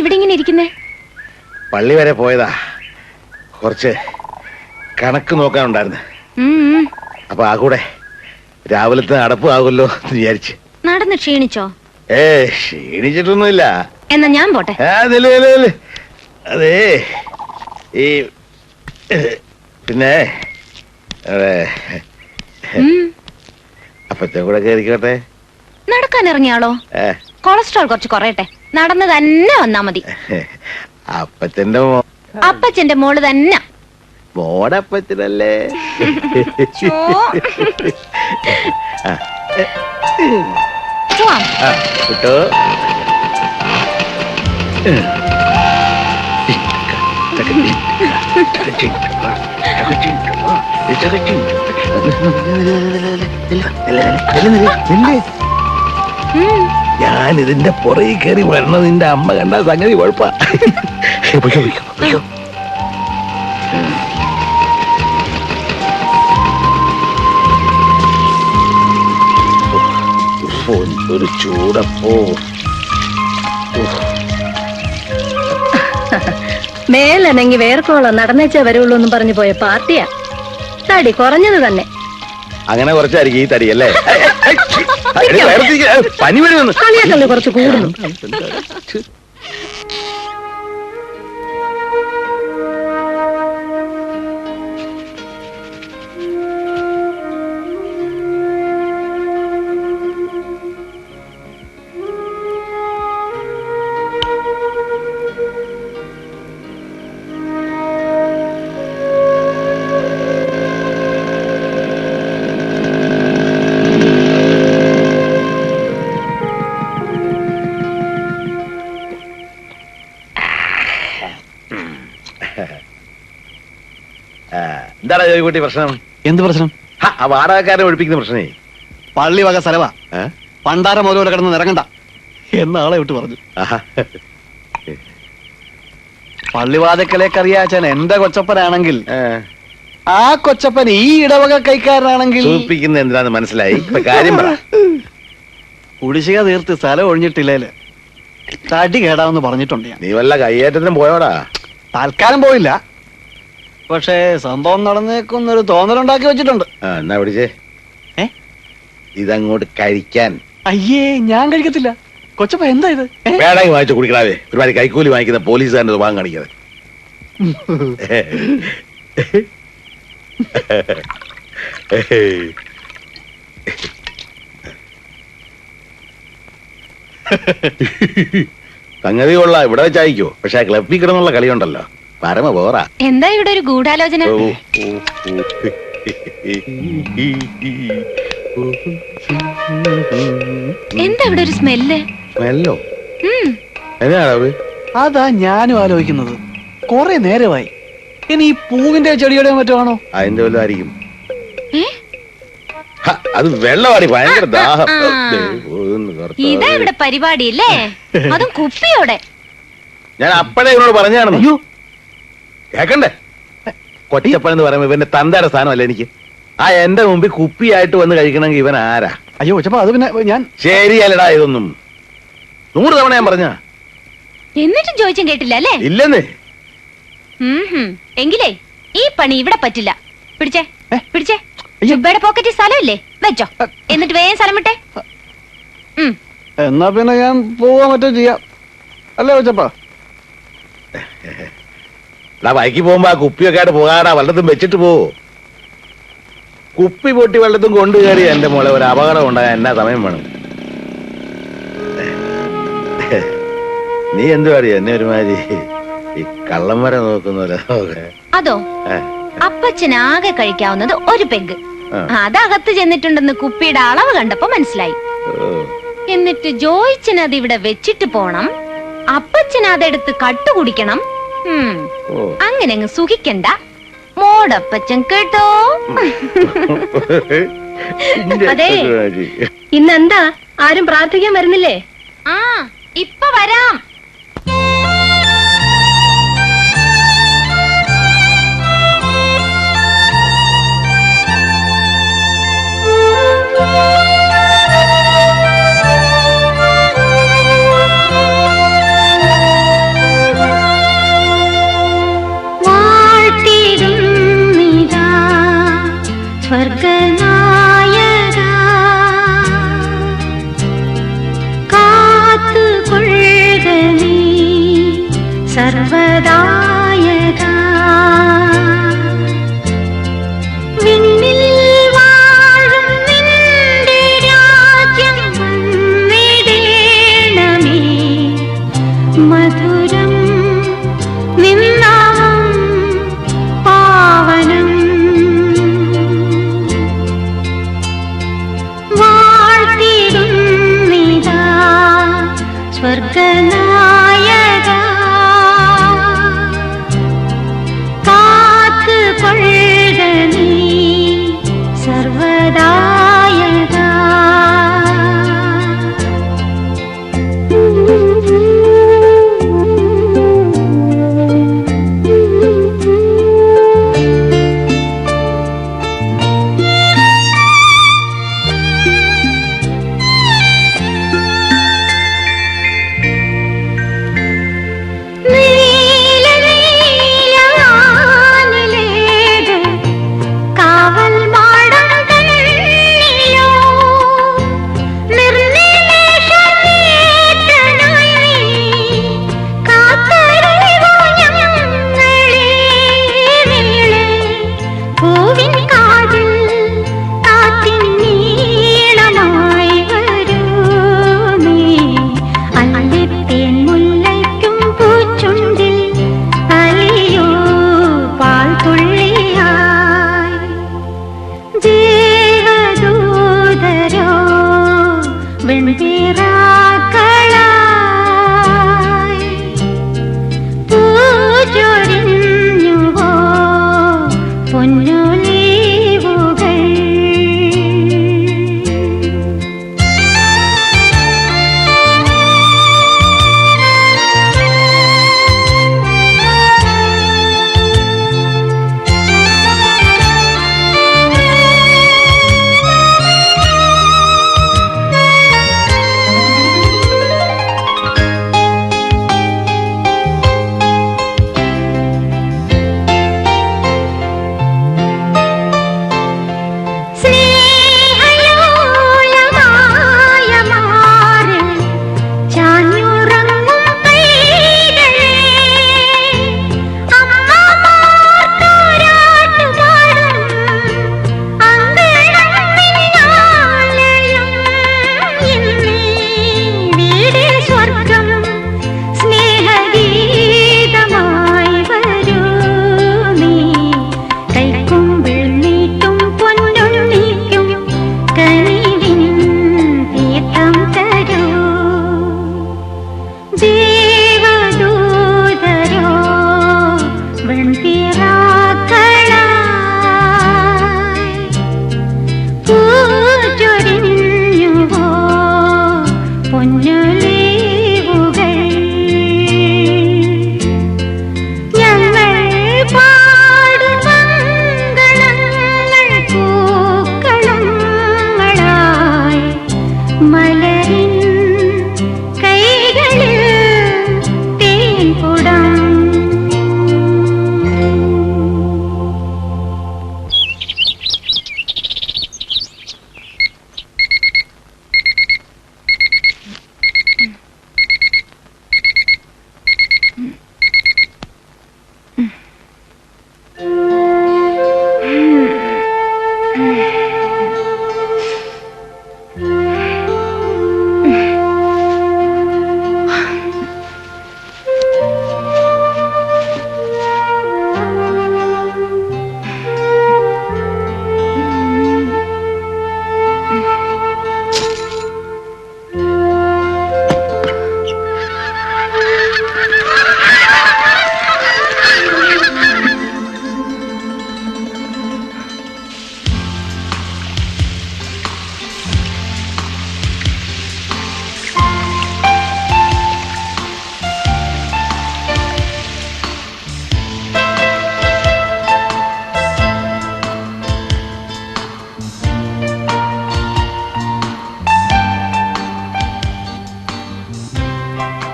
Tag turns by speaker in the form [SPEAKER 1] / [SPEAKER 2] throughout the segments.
[SPEAKER 1] ഇവിടെ ഇങ്ങനെ ഇരിക്കുന്നേ?
[SPEAKER 2] പള്ളി വരെ പോയതാ. കുറച്ച് കണക്ക് നോക്കാനുണ്ടായിരുന്നു. അപ്പൊ ആ കൂടെ രാവിലത്തെ അടപ്പ് ആകുമല്ലോ എന്ന് വിചാരിച്ച്.
[SPEAKER 1] നടന്ന് ക്ഷീണിച്ചോ?
[SPEAKER 2] ഏ ക്ഷീണിച്ചിട്ടൊന്നുമില്ല.
[SPEAKER 1] എന്നാ ഞാൻ പോട്ടെ.
[SPEAKER 2] അതെ ഈ പിന്നെ. അപ്പത്തെ കൂടെ കയറിക്കോട്ടെ
[SPEAKER 1] നടക്കാൻ ഇറങ്ങിയാളോ
[SPEAKER 2] ഏ,
[SPEAKER 1] കൊളസ്ട്രോൾ കുറച്ച് കുറയട്ടെ. നടന്ന് തന്നെ വന്നാ മതി.
[SPEAKER 2] അപ്പച്ചന്റെ മോ
[SPEAKER 1] അപ്പച്ചന്റെ മോൾ തന്നെ.
[SPEAKER 2] മോടപ്പച്ചനല്ലേ? കിട്ടോ
[SPEAKER 1] ഉം.
[SPEAKER 2] ഞാൻ ഇതിന്റെ പുറകെ കയറി വരണതിന്റെ അമ്മ കണ്ട സംഗതി കുഴപ്പാ. ഒരു ചൂടപ്പോ.
[SPEAKER 3] മേലനങ്ങി വേർക്കോളം നടന്നേച്ചേ വരുള്ളൂ എന്ന് പറഞ്ഞു പോയ പാർട്ടിയാ. തടി കുറഞ്ഞത് തന്നെ.
[SPEAKER 2] അങ്ങനെ കുറച്ചായിരിക്കും ഈ തടി അല്ലേ? പനി വരുന്നു
[SPEAKER 3] കളിയാക്കല്ലേ കുറച്ച് കൂടുന്നു.
[SPEAKER 2] എന്താണ് ജോയിക്കുട്ടി പ്രശ്നം?
[SPEAKER 4] എന്ത് പ്രശ്നം?
[SPEAKER 2] ഹ, ആ വാടകക്കാരെ ഒഴിപ്പിക്കുന്ന പ്രശ്നേ.
[SPEAKER 4] പള്ളി വക സ്ഥലവാ
[SPEAKER 2] ഏ?
[SPEAKER 4] പണ്ടാര മുതലോടെ കിടന്ന് ഇറങ്ങണ്ട എന്ന് ആളെ വിട്ട് പറഞ്ഞു.
[SPEAKER 2] ആഹാ.
[SPEAKER 4] പള്ളിവാതക്കലേക്ക് അറിയാച്ചാൻ എന്റെ കൊച്ചപ്പനാണെങ്കിൽ
[SPEAKER 2] ഏ,
[SPEAKER 4] ആ കൊച്ചപ്പൻ ഈ ഇടവക കൈക്കാരനാണെങ്കിൽ
[SPEAKER 2] സൂചിപ്പിക്കുന്ന എന്തിനാന്ന് മനസ്സിലായി? ഇപ്പൊ കാര്യം പറ.
[SPEAKER 4] കുടിശ്ശിക തീർത്ത് സ്ഥലം ഒഴിഞ്ഞിട്ടില്ലേൽ. തടി കേടാവെന്ന് പറഞ്ഞിട്ടുണ്ട് ഞാൻ.
[SPEAKER 2] നീ വല്ല കയ്യേറ്റത്തിനും പോയോടാ?
[SPEAKER 4] തൽക്കാലം പോയില്ല. പക്ഷേ സംഭവം നടന്നേക്കുന്നൊരു തോന്നലുണ്ടാക്കി വെച്ചിട്ടുണ്ട്.
[SPEAKER 2] ആ എന്നാ പിടിച്ചേ.
[SPEAKER 4] ഏ?
[SPEAKER 2] ഇതങ്ങോട്ട് കഴിക്കാൻ.
[SPEAKER 4] അയ്യേ ഞാൻ കഴിക്കത്തില്ല. കൊച്ചപ്പ എന്താ ഇത്? ഏ?
[SPEAKER 2] വേണമെങ്കിൽ വാങ്ങിച്ചു കുടിക്കണാവേ ഒരുപാട് കൈക്കൂലി വാങ്ങിക്കുന്ന പോലീസുകാരന്റെ വാങ്ങി കാണിക്കാതെ. സംഗതി കൊള്ളാം. ഇവിടെ വെച്ചായിക്കോ പക്ഷെ ആ ക്ലബിൽ കിടന്നുള്ള കളിയുണ്ടല്ലോ. പരമ ബോറ
[SPEAKER 1] എന്താ ഇവിടെ ഒരു ഗൂഢാലോചന. എന്താ ഇവിടെ ഒരു സ്മെല്ല്?
[SPEAKER 2] സ്മെല്ലോ. എന്നാണ് അതാ
[SPEAKER 4] ഞാനും ആലോചിക്കുന്നത്. കൊറേ നേരമായി. ഇനി ഈ പൂവിന്റെ ചെടിയുടെ മറ്റാണോ
[SPEAKER 2] അതിന്റെ വല്ലതായിരിക്കും അത് വെള്ളമാണ് ഭയങ്കര ദാഹം.
[SPEAKER 1] ഇതാ ഇവിടെ പരിപാടി അല്ലേ അതും കുപ്പിയോടെ.
[SPEAKER 2] ഞാൻ അപ്പഴേ ഇവരോട് പറഞ്ഞാണ്
[SPEAKER 4] അയ്യോ
[SPEAKER 2] കേക്കണ്ടേ? കൊട്ടിച്ചപ്പൻ എന്ന് പറയുമ്പോ ഇവന്റെ തന്തയുടെ സ്ഥാനമല്ല എനിക്ക്? ആ എന്റെ മുമ്പിൽ കുപ്പിയായിട്ട് വന്ന് കഴിക്കണമെങ്കിൽ ഇവൻ ആരാ?
[SPEAKER 4] അയ്യോ അത് പിന്നെ ഞാൻ
[SPEAKER 2] ശരിയല്ലടാ ഇതൊന്നും. നൂറ് തവണ ഞാൻ പറഞ്ഞ
[SPEAKER 1] എന്നിട്ടും ചോദിച്ചും കേട്ടില്ല അല്ലേ?
[SPEAKER 2] ഇല്ലെന്ന്.
[SPEAKER 1] എങ്കിലേ ഈ പണി ഇവിടെ പറ്റില്ല. പിടിച്ചേ? പിടിച്ചേ.
[SPEAKER 4] ഇവിടെ
[SPEAKER 1] പോക്കറ്റ് പോക്കറ്റിൽ സ്ഥലമില്ലേ? വെച്ചോ. എന്നിട്ട് വേഗം സ്ഥലം വിട്ടെ.
[SPEAKER 4] എന്നാ പിന്നെ ഞാൻ പോവാൻ മറ്റോ ചെയ്യാം. അല്ലേ കൊച്ചപ്പ?
[SPEAKER 2] എടാ വൈകി പോകുമ്പോ ആ കുപ്പിയൊക്കെ ആയിട്ട് പോകാടാ വല്ലതും വെച്ചിട്ട് പോ. കുപ്പി പൊട്ടി വല്ലതും കൊണ്ടു കയറി എന്റെ മോളെ ഒരു അപകടം ഉണ്ടായ എന്നാ സമയം വേണം. നീ എന്തു അറിയ? എന്നെ ഒരുമാതിരി ഈ കള്ളം വരെ നോക്കുന്നല്ലോ
[SPEAKER 1] അതോ? അപ്പച്ചൻ ആകെ കഴിക്കാവുന്നത് ഒരു പെഗ്. അതകത്ത് ചെന്നിട്ടുണ്ടെന്ന് കുപ്പിയുടെ അളവ് കണ്ടപ്പോ മനസ്സിലായി. എന്നിട്ട് ജോയിച്ചൻ അത് ഇവിടെ വെച്ചിട്ട് പോണം. അപ്പച്ചൻ അതെടുത്ത് കട്ടു കുടിക്കണം ഉം. അങ്ങനെ അങ്ങ് സുഖിക്കണ്ട. മോടപ്പച്ചൻ കേട്ടോ.
[SPEAKER 3] അതെ. ഇന്നെന്താ? ആരും പ്രാർത്ഥിക്കാൻ വരുന്നില്ലേ?
[SPEAKER 1] ആ ഇപ്പൊ വരാം.
[SPEAKER 5] सर्वदा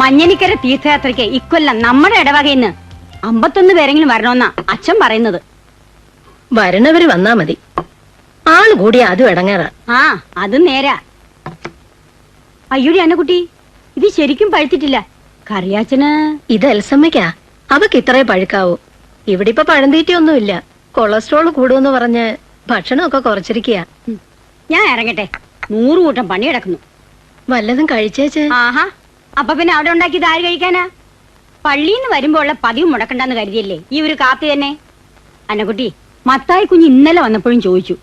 [SPEAKER 6] മഞ്ഞനിക്കര തീർത്ഥയാത്രയ്ക്ക് ഇക്കൊല്ലം നമ്മുടെ ഇടവകയിന്ന് അമ്പത്തൊന്ന് പേരെങ്കിലും വരണമെന്നാ അച്ഛൻ പറയുന്നത്.
[SPEAKER 5] വരണവര് വന്നാ മതി. ആൾ കൂടി അതും ഇടങ്ങേറാ.
[SPEAKER 6] ആ അത് നേരാ. അയ്യോടി അന്നക്കുട്ടി ഇത് ശരിക്കും പഴുത്തിട്ടില്ല. കറിയാച്ചന്?
[SPEAKER 5] ഇത് എൽസമ്മയ്ക്കാ. അവക്ക് ഇത്രേ പഴുക്കാവൂ. ഇവിടെ ഇപ്പൊ പഴന്തീറ്റയൊന്നുമില്ല കൊളസ്ട്രോൾ കൂടുമെന്ന് പറഞ്ഞ് ഭക്ഷണമൊക്കെ കുറച്ചിരിക്കുക
[SPEAKER 6] ഞാൻ ഇറങ്ങട്ടെ. നൂറ് കൂട്ടം പണി കിടക്കുന്നു
[SPEAKER 5] വല്ലതും കഴിച്ചേച്ച്.
[SPEAKER 6] ആഹാ. അപ്പൊ പിന്നെ അവിടെ ഉണ്ടാക്കി താഴെ കഴിക്കാനാ? പള്ളിന്ന് വരുമ്പോ ഉള്ള പതിവ് മുടക്കണ്ടെന്ന് കരുതിയല്ലേ ഈ ഒരു കാത്തു തന്നെ? അന്നക്കുട്ടി മത്തായി കുഞ്ഞ് ഇന്നലെ വന്നപ്പോഴും ചോദിച്ചു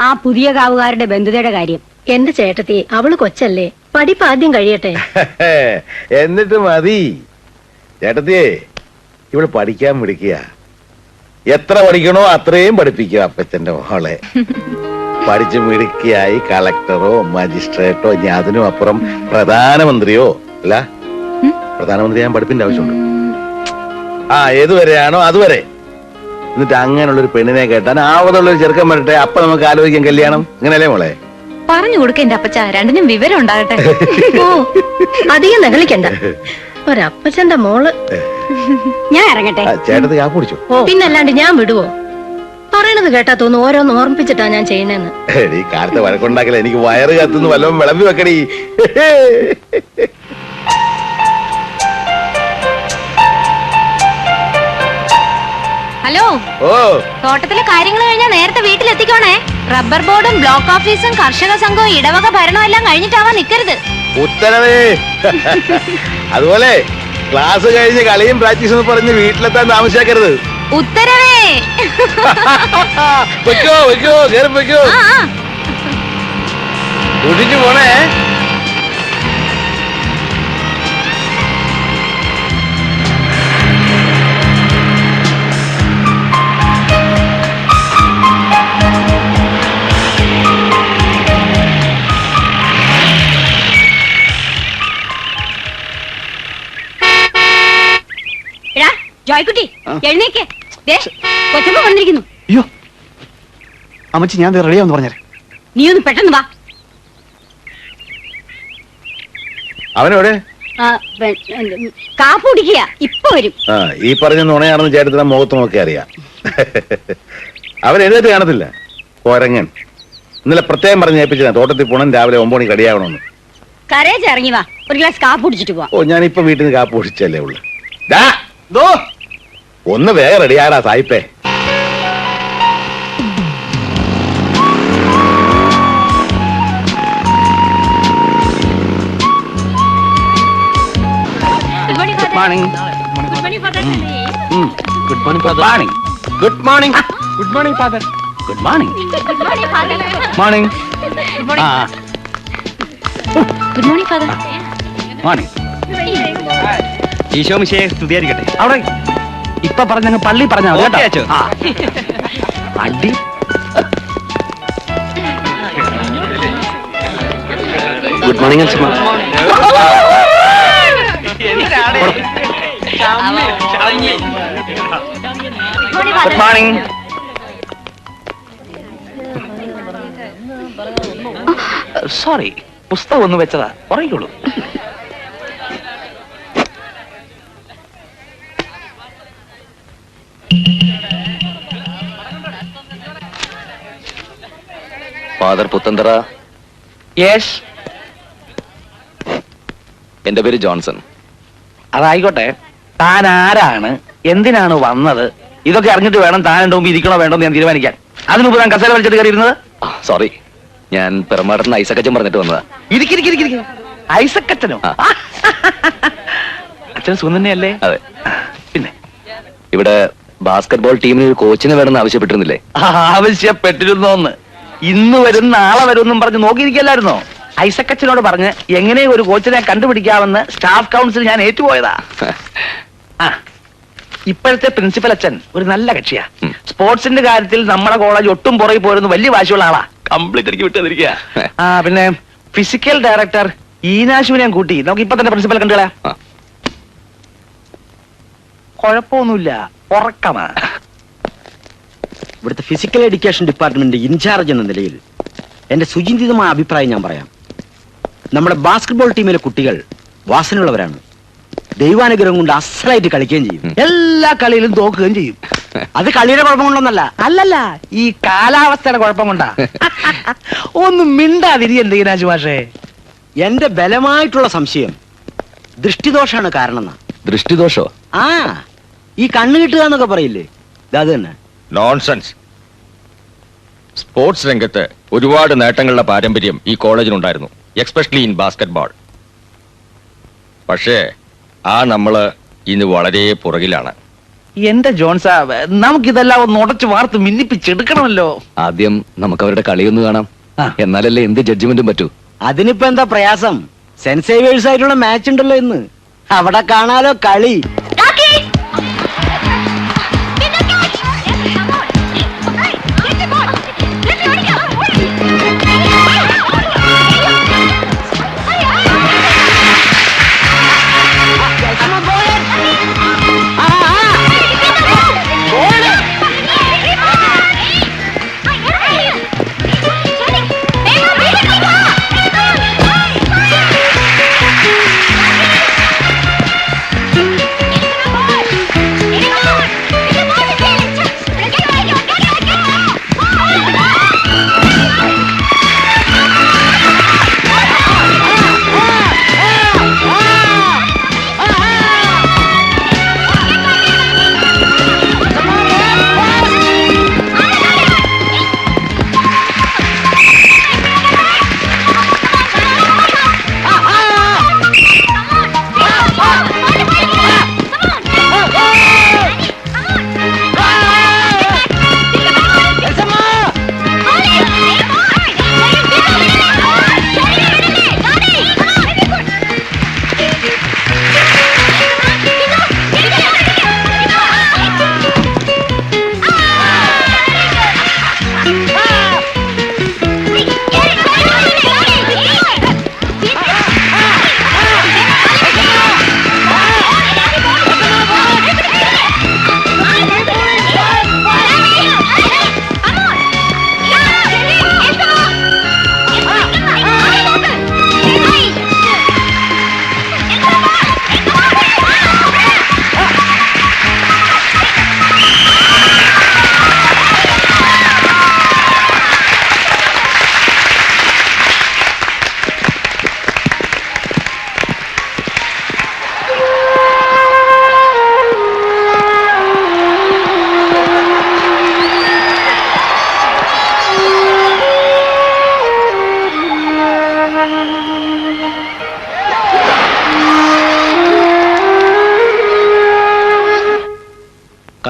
[SPEAKER 6] ആ പുതിയ കാവുകാരുടെ ബന്ധുതയുടെ കാര്യം.
[SPEAKER 5] എന്റെ ചേട്ടത്തി അവൾ കൊച്ചല്ലേ. പഠിപ്പ് ആദ്യം കഴിയട്ടെ.
[SPEAKER 2] എന്നിട്ട് മതി. ചേട്ടത്തിയേ ഇവൾ പഠിക്കാൻ വിളിക്കുക. എത്ര പഠിക്കണോ അത്രയും പഠിപ്പിക്കുക അപ്പച്ചന്റെ മോളെ. പഠിച്ചു മിടുക്കിയായി കളക്ടറോ മജിസ്ട്രേറ്റോ ഞാൻ അതിനും അപ്പുറം പ്രധാനമന്ത്രിയോ അല്ല? പ്രധാനമന്ത്രി ഞാൻ പഠിപ്പിന്റെ ആവശ്യമുണ്ട്. ആ ഏതുവരെയാണോ അതുവരെ. എന്നിട്ട് അങ്ങനെയുള്ള ഒരു പെണ്ണിനെ കേട്ടാൻ ആവതുള്ളൊരു ചെറുക്കൻ വരട്ടെ അപ്പൊ നമുക്ക് ആലോചിക്കാം കല്യാണം. ഇങ്ങനല്ലേ മോളെ?
[SPEAKER 1] പറഞ്ഞു കൊടുക്ക എന്റെ അപ്പച്ച രണ്ടിനും വിവരം ഉണ്ടാകട്ടെ.
[SPEAKER 5] അധികം നകളിക്കണ്ട ഒരപ്പച്ചന്റെ മോൾ.
[SPEAKER 6] ഞാൻ ഇറങ്ങട്ടെ.
[SPEAKER 2] ചേട്ടത് ഞാൻ കുടിച്ചു?
[SPEAKER 5] പിന്നല്ലാണ്ട് ഞാൻ വിടുവോ? പറയണത് കേട്ടാ തോന്നുന്നു ഓരോന്ന് ഓർമ്മിപ്പിച്ചിട്ടാ ഞാൻ ചെയ്യണേന്ന്
[SPEAKER 2] ഈ കാലത്ത് വഴക്കുണ്ടാക്കല എനിക്ക് വയറ് കത്തുന്നു വല്ലതും വിളമ്പി വെക്കടി.
[SPEAKER 1] ഹലോ.
[SPEAKER 2] ഓ.
[SPEAKER 1] തോട്ടത്തിലെ കാര്യങ്ങൾ കഴിഞ്ഞാൽ നേരത്തെ വീട്ടിലെത്തിക്കോണേ. റബ്ബർ ബോർഡും ബ്ലോക്ക് ഓഫീസും കർഷക സംഘവും ഇടവക ഭരണവും എല്ലാം കഴിഞ്ഞിട്ടാവാ നിക്കരുത്.
[SPEAKER 2] ഉത്തരവേ. അതുപോലെ ക്ലാസ് കഴിഞ്ഞ് കളിയും പ്രാക്ടീസും പറഞ്ഞ് വീട്ടിലെത്താൻ താമസിയാക്കരുത്.
[SPEAKER 1] ഉത്തരവേ.
[SPEAKER 2] വെക്കോ വെക്കോ കേറി വെക്കോ
[SPEAKER 1] ആ ആ.
[SPEAKER 2] കുടിച്ചു പോണേ.
[SPEAKER 6] ജോയ്ക്കുട്ടി എഴുന്നേക്ക്. ദേ കൊച്ചമ്മ വന്നിരിക്കുന്നു.
[SPEAKER 7] അയ്യോ. അമ്മച്ചി ഞാൻ റെഡിയാന്ന് പറഞ്ഞേ
[SPEAKER 6] നീ ഒന്ന് പെട്ടെന്ന് വാ.
[SPEAKER 2] അവനോടെ
[SPEAKER 6] കാപ്പ് കുടിക്കുക. ഇപ്പൊ വരും.
[SPEAKER 2] ആ ഈ പറഞ്ഞ നുണയാണെന്ന് ചേട്ടത്തിന്റെ മുഖത്ത് നോക്കി അറിയാം. അവൻ എഴുന്നേറ്റ് കാണത്തില്ല. കൊരങ്ങൻ. ഇന്നലെ പ്രത്യേകം പറഞ്ഞ് ഏൽപ്പിച്ചാ തോട്ടത്തിൽ പോണം രാവിലെ ഒമ്പത് മണിക്ക് കടിയാവണമെന്ന്
[SPEAKER 6] കരേച്ച് ഇറങ്ങി വാ. ഒരു ഗ്ലാസ് കാപ്പ് കുടിച്ചിട്ട് പോവാ.
[SPEAKER 2] ഓ ഞാനിപ്പോ വീട്ടിൽ നിന്ന് കാപ്പ് കുടിച്ചല്ലേ ഉള്ളു. ദാ, ദോ, ഒന്ന് വേഗം റെഡിയാടാ സായിപ്പേ.
[SPEAKER 7] Good morning good morning good morning good morning good morning father good morning morning
[SPEAKER 1] good morning father
[SPEAKER 7] morning Isho മിശയെ സ്തുതിയായിരിക്കട്ടെ. അവിടെ. ഇപ്പൊ പറഞ്ഞങ്ങ് പള്ളി പറഞ്ഞാ മതി കേട്ടോ. ആ. അടി. ഗുഡ് മോർണിംഗ് അച്ഛമ്മ ഗുഡ് മോർണിംഗ് സോറി പുസ്തകം ഒന്ന് വെച്ചതാ. ഉറങ്ങിക്കോളൂ.
[SPEAKER 8] ഫാദർ പുത്തന്തറ
[SPEAKER 7] യെസ്
[SPEAKER 8] എന്റെ പേര് ജോൺസൺ.
[SPEAKER 7] അതായിക്കോട്ടെ. താൻ ആരാണ്? എന്തിനാണ് വന്നത്? ഇതൊക്കെ അറിഞ്ഞിട്ട് വേണം താൻ എന്റെ മുമ്പ് ഇരിക്കണോ വേണ്ടോ എന്ന് ഞാൻ തീരുമാനിക്കാൻ. അതിനുമ്പ് ഞാൻ താൻ കസേര വലിച്ചിട്ട് കയറിയിരുന്നത്?
[SPEAKER 8] സോറി ഞാൻ പെരുമാടത്തിന് ഐസക്കച്ചൻ പറഞ്ഞിട്ട് വന്നതാ.
[SPEAKER 7] ഐസക്കച്ചനോ. അച്ഛൻ സുഖം തന്നെയല്ലേ?
[SPEAKER 8] അതെ.
[SPEAKER 7] പിന്നെ?
[SPEAKER 8] ഇവിടെ ബാസ്കറ്റ്ബോൾ ടീമിന് ഒരു കോച്ചിനെ വേണമെന്ന് ആവശ്യപ്പെട്ടിരുന്നില്ലേ?
[SPEAKER 7] ആവശ്യപ്പെട്ടിരുന്നോന്ന്. ഇന്ന് വരും നാളെ വരും എന്നും പറഞ്ഞ് നോക്കിയിരിക്കല്ലായിരുന്നോ? ഐസക്കച്ചനോട് പറഞ്ഞ് എങ്ങനെ ഒരു കോച്ചിനെ കണ്ടുപിടിക്കാമെന്ന് സ്റ്റാഫ് കൗൺസിൽ ഞാൻ ഏറ്റുപോയതാ. ആ ഇപ്പോഴത്തെ പ്രിൻസിപ്പൽ അച്ഛൻ ഒരു നല്ല കക്ഷിയാ. സ്പോർട്സിന്റെ കാര്യത്തിൽ നമ്മുടെ കോളേജ് ഒട്ടും പുറകെ പോരുന്ന വലിയ വാശിയുള്ള ആളാ. കംപ്ലീറ്റ് എനിക്ക് ആ പിന്നെ ഫിസിക്കൽ ഡയറക്ടർ ഈനാശുവിനെ കൂട്ടി. നമുക്ക് ഇപ്പൊ തന്നെ പ്രിൻസിപ്പൽ കണ്ടുകളാ
[SPEAKER 8] കൊഴപ്പൊന്നുമില്ല
[SPEAKER 7] കുഴപ്പമൊന്നുമില്ല. ഉറക്കമാ
[SPEAKER 9] ഇവിടുത്തെ ഫിസിക്കൽ എഡ്യൂക്കേഷൻ ഡിപ്പാർട്ട്മെന്റ് ഇൻചാർജ് എന്ന നിലയിൽ എന്റെ സുചിന്തിതമായ അഭിപ്രായം ഞാൻ പറയാം. നമ്മുടെ ബാസ്കറ്റ്ബോൾ ടീമിലെ കുട്ടികൾ വാസനയുള്ളവരാണ്. ദൈവാനുഗ്രഹം കൊണ്ട് അസലായിട്ട് കളിക്കുകയും ചെയ്യും.
[SPEAKER 7] എല്ലാ കളിയിലും തോക്കുകയും ചെയ്യും.
[SPEAKER 9] അത് കളിയുടെ കുഴപ്പം കൊണ്ടൊന്നല്ല
[SPEAKER 7] അല്ലല്ല ഈ കാലാവസ്ഥയുടെ കുഴപ്പം കൊണ്ടാ ഒന്ന് മിണ്ടാതിരി എന്തെങ്കിലും മാഷേ?
[SPEAKER 9] എന്റെ ബലമായിട്ടുള്ള സംശയം ദൃഷ്ടിദോഷാണ് കാരണം
[SPEAKER 8] ദൃഷ്ടിദോഷോ?
[SPEAKER 9] ആ ഈ കണ്ണ് കിട്ടുക എന്നൊക്കെ പറയില്ലേ? ഇത് അത് തന്നെ.
[SPEAKER 10] നോൺസെൻസ് സ്പോർട്സ് രംഗത്ത് ഒരുപാട് നേട്ടങ്ങളുടെ പാരമ്പര്യം ഈ കോളേജിനുണ്ടായിരുന്നു എക്സ്പെഷ്യലി ഇൻ ബാസ്കറ്റ്ബോൾ പക്ഷേ ആ നമ്മൾ ഇന്ന് വളരെ പുറകിലാണ്.
[SPEAKER 7] എന്റെ ജോൺസാ നമുക്കിതെല്ലാം ഒന്ന് ഉടച്ചു വാർത്ത് മിന്നിപ്പിച്ചെടുക്കണമല്ലോ.
[SPEAKER 8] ആദ്യം നമുക്ക് അവരുടെ കളിയൊന്ന് കാണാം. എന്നാലല്ലേ എന്ത് ജഡ്ജ്മെന്റും പറ്റൂ.
[SPEAKER 9] അതിനിപ്പോ എന്താ പ്രയാസം? സെൻസേവേഴ്സ് ആയിട്ടുള്ള മാച്ച് ഉണ്ടല്ലോ ഇന്ന്. അവിടെ കാണാലോ കളി?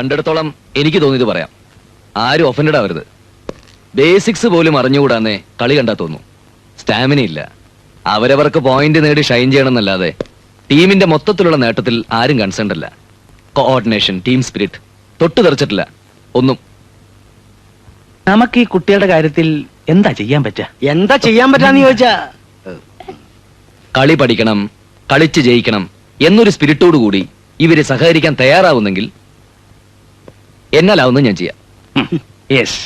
[SPEAKER 8] കണ്ടിടത്തോളം എനിക്ക് തോന്നിയത് പറയാം. ആരും ഒഫൻഡഡ് ആവരുത്. ബേസിക്സ് പോലും അറിഞ്ഞുകൂടാന്നേ കളി കണ്ടാ തോന്നുന്നു സ്റ്റാമിന ഇല്ല. അവരവർക്ക് പോയിന്റ് നേടി ഷൈൻ ചെയ്യണമെന്നല്ലാതെ ടീമിന്റെ മൊത്തത്തിലുള്ള നേട്ടത്തിൽ ആരും കൺസേൺഡ് അല്ല. കോർഡിനേഷൻ ടീം സ്പിരിറ്റ് തൊട്ടു തെറിച്ചിട്ടില്ല. ഒന്നും.
[SPEAKER 7] നമുക്ക് ഈ കുട്ടികളുടെ കാര്യത്തിൽ എന്താ ചെയ്യാൻ പറ്റാ
[SPEAKER 9] എന്താ ചെയ്യാൻ പറ്റാന്ന് ചോദിച്ചാ?
[SPEAKER 8] കളി പഠിക്കണം കളിച്ച് ജയിക്കണം എന്നൊരു സ്പിരിറ്റോടു കൂടി ഇവർ സഹകരിക്കാൻ തയ്യാറാവുന്നെങ്കിൽ എന്നാലാവുന്ന ഞാൻ ചെയ്യാം.
[SPEAKER 7] യെസ്